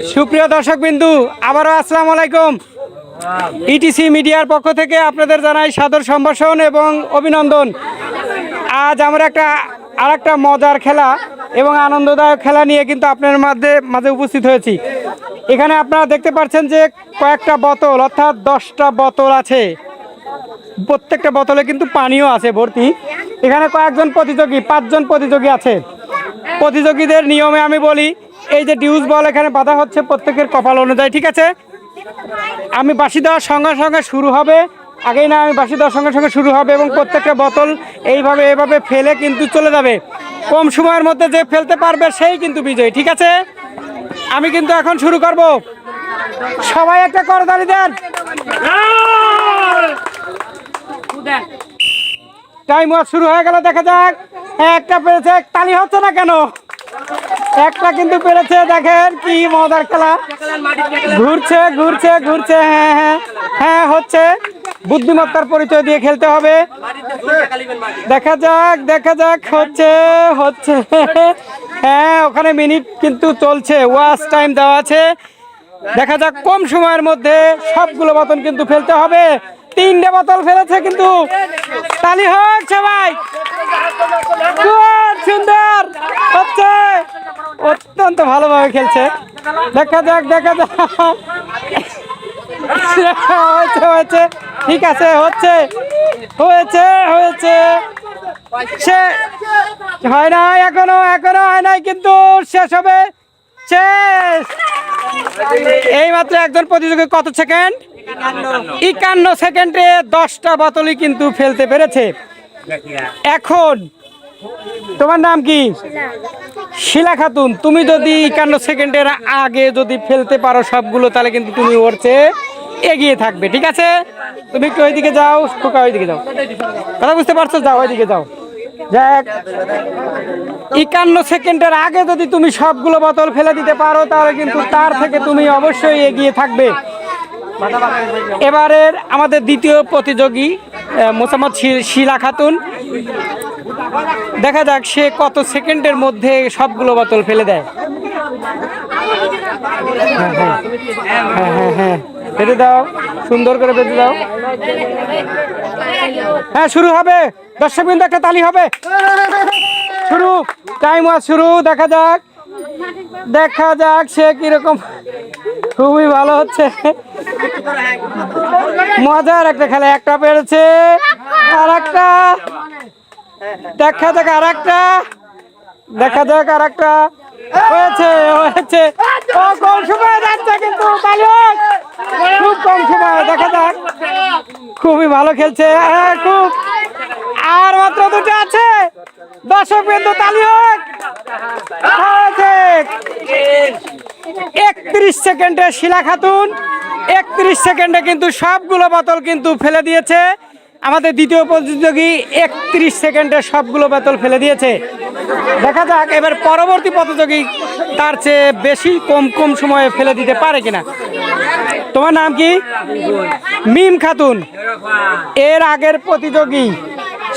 সুপ্রিয় দর্শক বিন্দু আবারও আসসালামু আলাইকুম। ইটিসি মিডিয়ার পক্ষ থেকে আপনাদের জানাই সাদর সম্ভাষণ এবং অভিনন্দন। আজ আমরা একটা আর একটা মজার খেলা এবং আনন্দদায়ক খেলা নিয়ে কিন্তু আপনার মাঝে মাঝে উপস্থিত হয়েছি। এখানে আপনারা দেখতে পাচ্ছেন যে কয়েকটা বোতল, অর্থাৎ দশটা বোতল আছে। প্রত্যেকটা বোতলে কিন্তু পানিও আছে, ভর্তি। এখানে কয়েকজন প্রতিযোগী, পাঁচজন প্রতিযোগী আছে। প্রতিযোগীদের নিয়মে আমি বলি এই যে ডিউজ বল এখানে বাধা হচ্ছে প্রত্যেকের কপাল অনুযায়ী, ঠিক আছে? আমি বাসি দেওয়ার সঙ্গে সঙ্গে শুরু হবে। আগেই না, আমি বাসি দেওয়ার সঙ্গে সঙ্গে শুরু হবে এবং প্রত্যেকটা বোতল এইভাবে এভাবে ফেলে কিন্তু চলে যাবে। কম সময়ের মধ্যে যে ফেলতে পারবে সেই কিন্তু বিজয়ী, ঠিক আছে? আমি কিন্তু এখন শুরু করব। সবাই একটা করদানি দেন। টাইম শুরু হয়ে গেল, দেখা যাক। একটা পেরেছে, তালি হচ্ছে না কেন? একটা কিন্তু পেরেছে, দেখেন কি মজার খেলা। ঘুরছে ঘুরছে ঘুরছে হ্যাঁ হ্যাঁ হ্যাঁ হচ্ছে। বুদ্ধিমত্তার পরিচয় দিয়ে খেলতে হবে। দেখা যাক দেখা যাক, হচ্ছে হচ্ছে। হ্যাঁ ওখানে মিনিট কিন্তু চলছে ওয়াচ টাইম দেওয়া আছে। দেখা যাক, কম সময়ের মধ্যে সবগুলো বোতল কিন্তু ফেলতে হবে। তিনটে বোতল ফেলেছে কিন্তু। তালি হোক সবাই Good, সুন্দর হচ্ছে অত্যন্ত ভালোভাবে খেলছে। দেখা যাক দেখা যাক। হয়েছে হয়েছে। ঠিক আছে, হচ্ছে। হয়েছে হয়েছে। সে হয় না এখনও এখনও হয় নাই, কিন্তু শেষ হবে। শেষ। এই মাত্র একজন প্রতিযোগী কত সেকেন্ড? একান্ন সেকেন্ডে দশটা বোতলই কিন্তু ফেলতে পেরেছে। এখন তোমার নাম কি? শিলা খাতুন। তুমি যদি একান্ন সেকেন্ডের আগে যদি ফেলতে পারো সবগুলো, তাহলে কিন্তু তুমি ওর চেয়ে এগিয়ে থাকবে, ঠিক আছে? তুমি একটু ওইদিকে যাও, খোকা ওইদিকে যাও। কথা বুঝতে পারছ? যাও, ওইদিকে যাও। যাক। একান্ন সেকেন্ডের আগে যদি তুমি সবগুলো বোতল ফেলে দিতে পারো, তাহলে কিন্তু তার থেকে তুমি অবশ্যই এগিয়ে থাকবে। এবারের আমাদের দ্বিতীয় প্রতিযোগী মোসাম্মদ শিলা খাতুন। দেখা যাক সে কত সেকেন্ডের মধ্যে সবগুলো বোতল ফেলে দেয়। হ্যাঁ হ্যাঁ হ্যাঁ হ্যাঁ দাও, সুন্দর করে বেঁধে দাও। হ্যাঁ শুরু হবে। দর্শক বিন্দু একটা তালি হবে। শুরু টাইম ওয়াজ শুরু, দেখা যাক। দেখা যাক সে কীরকম। খুবই ভালো হচ্ছে। মজার একটা খেলা, একটা পেরেছে। আর একটা দেখা যাক আর একটা দেখা যাক আর একটা হয়েছে। হয়েছে কম সময় যাচ্ছে কিন্তু খুব কম সময়, দেখা যাক। খুবই ভালো খেলছে। হ্যাঁ খুব। আর মাত্র দুটো আছে। দর্শক বিন্দু তালি হোক। একত্রিশ সেকেন্ডে শিলা খাতুন। একত্রিশ সেকেন্ডে কিন্তু সবগুলো বোতল কিন্তু ফেলে দিয়েছে। আমাদের দ্বিতীয় প্রতিযোগী একত্রিশ সেকেন্ডে সবগুলো বেতল ফেলে দিয়েছে। দেখা যাক, এবার পরবর্তী প্রতিযোগী তার চেয়ে বেশি কম কম সময়ে ফেলে দিতে পারে কিনা। তোমার নাম কি? মিম খাতুন। এর আগের প্রতিযোগী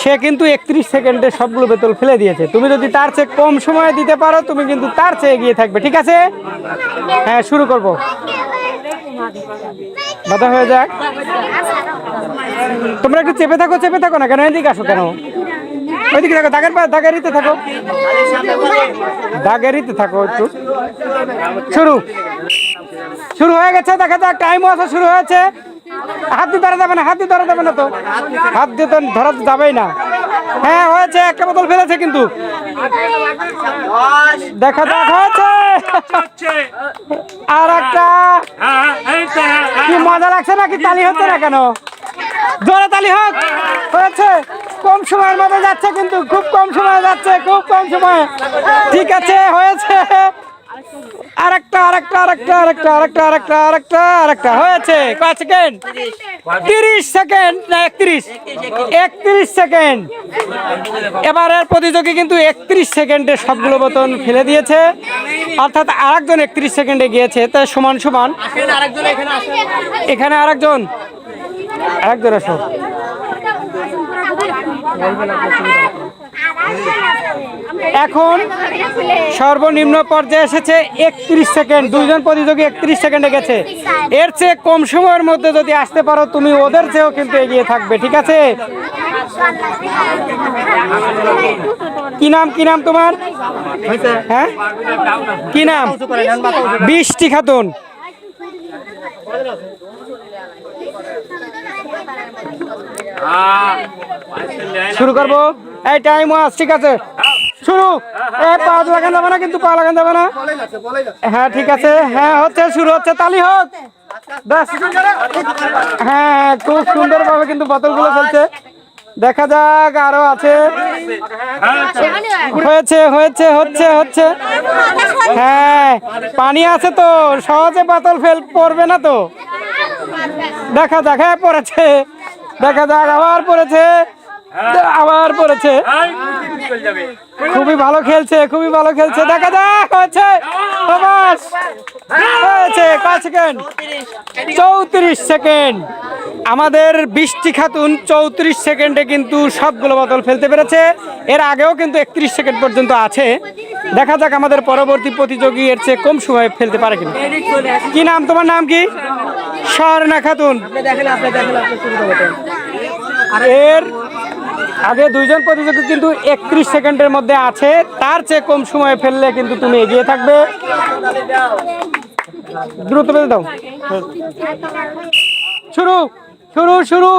সে কিন্তু একত্রিশ সেকেন্ডে সবগুলো বোতল ফেলে দিয়েছে। তুমি যদি তার চেয়ে কম সময়ে দিতে পারো, তুমি কিন্তু তার চেয়ে এগিয়ে থাকবে, ঠিক আছে? হ্যাঁ শুরু করব। বাধা হয়ে যাক। তোমরা একটু চেপে থাকো চেপে থাকো না কেন? এদিকে আসো কেন? ওইদিকে থাকো, দাগের পা দাগেরিতে থাকো। দাগেরিতে থাকো একটু। শুরু। শুরু হয়ে গেছে, দেখা যাক টাইম আছে, শুরু হয়েছে। হাত দিয়ে ধরা যাবে না, হাত দিয়ে ধরা যাবে না তো। হাত দিয়ে তো ধরা যাবেই না। হ্যাঁ হয়েছে, একটা বোতল ফেলেছে কিন্তু। দেখা যাক, হয়েছে। আর একটা। কি মজা লাগছে নাকি তালি হচ্ছে না কেন? জোরে তালি হোক। হয়েছে। কম সময়ের মধ্যে যাচ্ছে কিন্তু, খুব কম সময় যাচ্ছে, খুব কম সময়। ঠিক আছে, হয়েছে। আরেকটা আরেকটা আরেকটা আরেকটা আরেকটা আরেকটা আরেকটা আরেকটা। হয়েছে। কয় সেকেন্ড? তিরিশ সেকেন্ড? না, একত্রিশ। একত্রিশ সেকেন্ড। এবারের প্রতিযোগী কিন্তু একত্রিশ সেকেন্ডে সবগুলো বোতল ফেলে দিয়েছে। অর্থাৎ আরেকজন একত্রিশ সেকেন্ডে গিয়েছে। তাই সমান সমান। এখানে আরেকজন। আরেকজন আসো। এখন সর্বনিম্ন পর্যায়ে এসেছে একত্রিশ সেকেন্ড। দুইজন প্রতিযোগী একত্রিশ সেকেন্ডে গেছে। এর চেয়ে কম সময়ের মধ্যে যদি আসতে পারো তুমি ওদের চেয়েও কিন্তু এগিয়ে থাকবে। ঠিক আছে? কি নাম কি নাম তোমার? হ্যাঁ? কি নাম? বৃষ্টি খাতুন। শুরু করব। এই টাইম ওয়াস ঠিক আছে। শুরু এ পা লাগান যাবে না, কিন্তু পা লাগান যাবে না। হ্যাঁ ঠিক আছে। হ্যাঁ হচ্ছে, শুরু হচ্ছে, তালি হোক। হ্যাঁ খুব সুন্দরভাবে কিন্তু বোতলগুলো চলছে। দেখা যাক, আরও আছে। হয়েছে হয়েছে, হচ্ছে হচ্ছে। হ্যাঁ পানি আছে তো, সহজে বোতল ফেল, পড়বে না তো। দেখা যাক হ্যাঁ পড়েছে। দেখা যাক, আবার পড়েছে। আবার পড়েছে। খুবই ভালো খেলছে খুবই ভালো খেলছে। দেখা যাক হয়েছে। সবাস হয়েছে কয় সেকেন্ড। চৌত্রিশ সেকেন্ড। আমাদের বৃষ্টি খাতুন চৌত্রিশ সেকেন্ডে কিন্তু সবগুলো বোতল ফেলতে পেরেছে। এর আগেও কিন্তু একত্রিশ সেকেন্ড পর্যন্ত আছে। দেখা যাক আমাদের পরবর্তী প্রতিযোগী এর চেয়ে কম সময় ফেলতে পারে কিনা। কি নাম? তোমার নাম কি? স্বর্ণা। খাতুন। এর আগে দুইজন প্রতিযোগী কিন্তু একত্রিশ সেকেন্ডের মধ্যে আছে। তার চেয়ে কম সময়ে ফেললে কিন্তু তুমি এগিয়ে থাকবে। দ্রুত ফেলে দাও। শুরু। শুরু শুরু।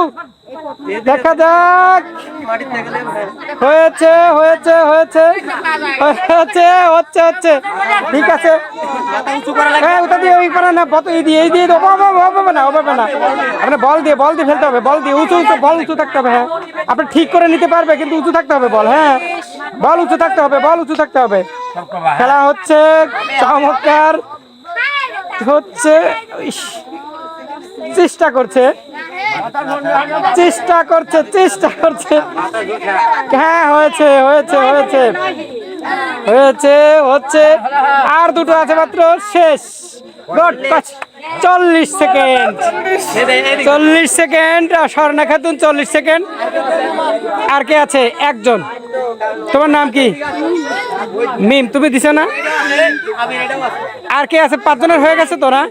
দেখা যাক। হয়েছে হয়েছে হয়েছে। হচ্ছে হচ্ছে হচ্ছে। ঠিক আছে। হ্যাঁ ওই না এই দিয়ে হবে না হবে না। আপনি বল দিয়ে বল দিয়ে হবে, বল দিয়ে, উঁচু উঁচু, বল উঁচু থাকতে হবে হ্যাঁ। আপনি ঠিক করে নিতে পারবে, কিন্তু উঁচু থাকতে হবে, বল হ্যাঁ। বল উঁচু থাকতে হবে, বল উঁচু থাকতে হবে। খেলা হচ্ছে, চমৎকার। হচ্ছে চেষ্টা করছে। চেষ্টা করছে চেষ্টা করছে। হ্যাঁ হয়েছে হয়েছে হয়েছে। হয়েছে, হচ্ছে। আর দুটো আছে মাত্র, শেষ। চল্লিশ সেকেন্ড। চল্লিশ সেকেন্ড স্বর্ণা খাতুন চল্লিশ সেকেন্ড। আর কে আছে? একজন। তোমার নাম কি? মিম, তুমি দিছো না? আর কে আছে? পাঁচজনের হয়ে গেছে তোরা?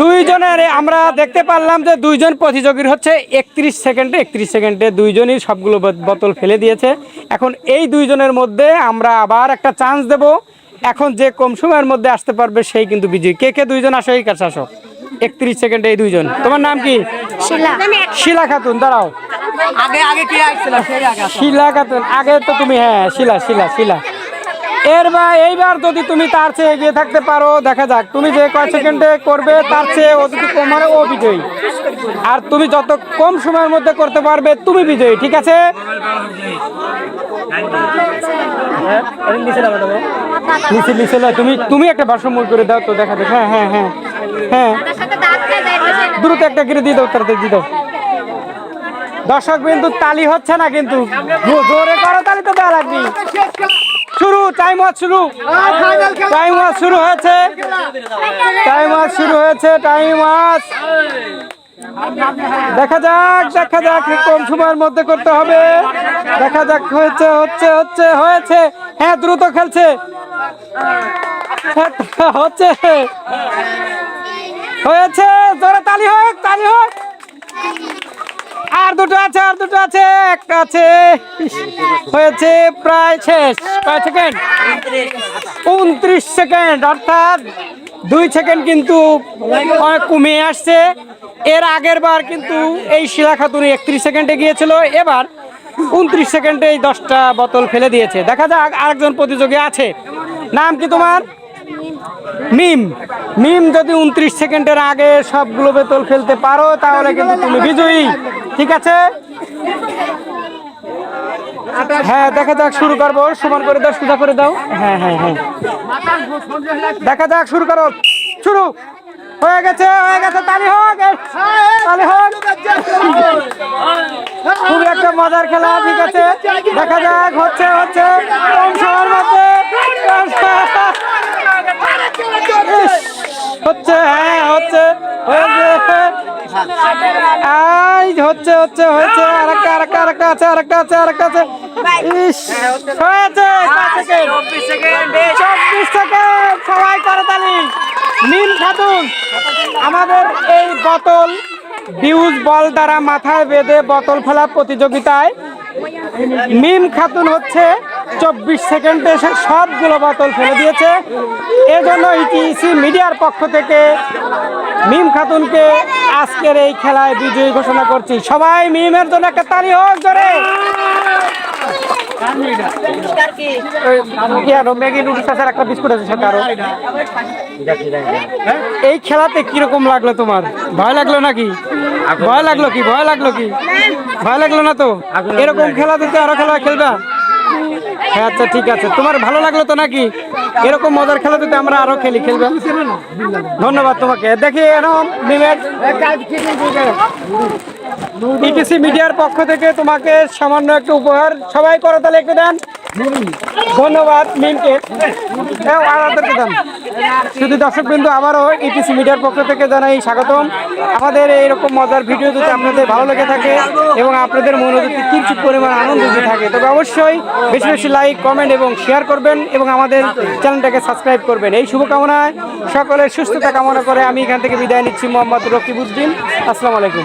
দুইজনের। আমরা দেখতে পারলাম যে দুইজন প্রতিযোগীর হচ্ছে একত্রিশ সেকেন্ডে একত্রিশ সেকেন্ডে দুইজনই সবগুলো বোতল ফেলে দিয়েছে। এখন এই দুইজনের মধ্যে আমরা আবার একটা চান্স দেব। এখন যে কম সময়ের মধ্যে আসতে পারবে সেই কিন্তু বিজয়ী। কে কে দুইজন আসো? এই কাছে আসো। একত্রিশ সেকেন্ডে এই দুইজন। তোমার নাম কি? শিলা খাতুন দাঁড়াও। আগে আগে কে আসছিল? সেই আগে আসো। শিলা খাতুন। আগে তো তুমি হ্যাঁ শিলা শিলা শিলা। এর এইবার যদি তুমি তার চেয়ে এগিয়ে থাকতে পারো, দেখা যাক, তুমি যে কয় সেকেন্ডে করবে, তার চেয়ে ও যদি কম মানে ও বিজয়ী। আর তুমি যত কম সময়ের মধ্যে করতে পারবে, তুমি বিজয়ী, ঠিক আছে? তুমি তুমি একটা ভারসাম্য করে দাও তো দেখা যাক। হ্যাঁ হ্যাঁ হ্যাঁ হ্যাঁ। দ্রুত একটা করে দিয়ে দাও, তাড়াতাড়ি দিয়ে দাও। দর্শক বিন্দু তালি হচ্ছে না কিন্তু। জোরে করো তালি তো দেওয়া লাগবে। শুরু টাইম ওয়াচ শুরু। টাইম ওয়াচ শুরু হয়েছে। টাইম ওয়াচ শুরু হয়েছে টাইম ওয়াচ দেখা যাক দেখা যাক কম সময়ের মধ্যে করতে হবে। দেখা যাক, হয়েছে, হচ্ছে হচ্ছে, হয়েছে। হ্যাঁ দ্রুত খেলছে। হচ্ছে। হয়েছে, জোরে তালি হোক তালি হোক। আর দুটো আছে, আর দুটো আছে, একটা আছে। হয়েছে প্রায় শেষ। কয় সেকেন্ড? উনত্রিশ সেকেন্ড, অর্থাৎ দুই সেকেন্ড কিন্তু কমিয়ে আসছে। এর আগের বার কিন্তু এই শিলা খাতুন একত্রিশ সেকেন্ডে গিয়েছিল। এবার উনত্রিশ সেকেন্ডে এই দশটা বোতল ফেলে দিয়েছে। দেখা যাক আরেকজন প্রতিযোগী আছে। নাম কি তোমার? মিম। মিম, যদি উনত্রিশ সেকেন্ডের আগে সবগুলো বোতল ফেলতে পারো, তাহলে কিন্তু তুমি বিজয়ী। ঠিক আছে? হ্যাঁ দেখা যাক, শুরু করব। সমান করে দাও, সোজা করে দাও। হ্যাঁ হ্যাঁ হ্যাঁ। দেখা যাক, শুরু করো। শুরু। হয়ে গেছে হয়ে গেছে, তালি হোক। তালি হোক। খুবই একটা মজার খেলা, ঠিক আছে। দেখা যাক, হচ্ছে হচ্ছে। হচ্ছে হ্যাঁ হচ্ছে। এই হচ্ছে হচ্ছে হচ্ছে আরেকটা আরেকটা আরেকটা আছে আরেকটা আছে আরেকটা আছে। ইস হয়েছে চব্বিশ সেকেন্ড সবাই করতালি নীল খাতুন আমাদের এই বোতল ডিউজ বল দ্বারা মাথায় বেঁধে বোতল ফেলা প্রতিযোগিতায়। মিম খাতুন হচ্ছে চব্বিশ সেকেন্ডে সে সবগুলো বোতল ফেলে দিয়েছে। এজন্য ইটিসি মিডিয়ার পক্ষ থেকে মিম খাতুনকে আজকের এই খেলায় বিজয়ী ঘোষণা করছি। সবাই মিমের জন্য একটা তালি হোক জোরে। এই খেলাতে কীরকম লাগল তোমার? ভয় লাগল নাকি? ভয় লাগল কি? ভয় লাগল কি? ভয় লাগল না তো? এরকম খেলা দিতে আরও খেলা খেলবা? হ্যাঁ আচ্ছা ঠিক আছে। তোমার ভালো লাগল তো নাকি? এরকম মজার খেলা দিতে আমরা আরও খেলি, খেলবে? ধন্যবাদ তোমাকে। দেখি এরকম মিডিয়ার পক্ষ থেকে তোমাকে সামান্য একটা উপহার। সবাই করো তাহলে একটু দেন। ধন্যবাদ মিমকে শুধু দর্শক বিন্দু আবারও ইটিসি মিডিয়ার পক্ষ থেকে জানাই স্বাগতম। আমাদের এইরকম মজার ভিডিও যদি আপনাদের ভালো লেগে থাকে এবং আপনাদের মনে যদি কিঞ্চিত পরিমাণ আনন্দ যদি থাকে, তবে অবশ্যই বেশি বেশি লাইক, কমেন্ট এবং শেয়ার করবেন এবং আমাদের চ্যানেলটাকে সাবস্ক্রাইব করবেন। এই শুভকামনায় সকলের সুস্থতা কামনা করে আমি এখান থেকে বিদায় নিচ্ছি, মোহাম্মদ রকিবউদ্দিন। আসসালামু আলাইকুম।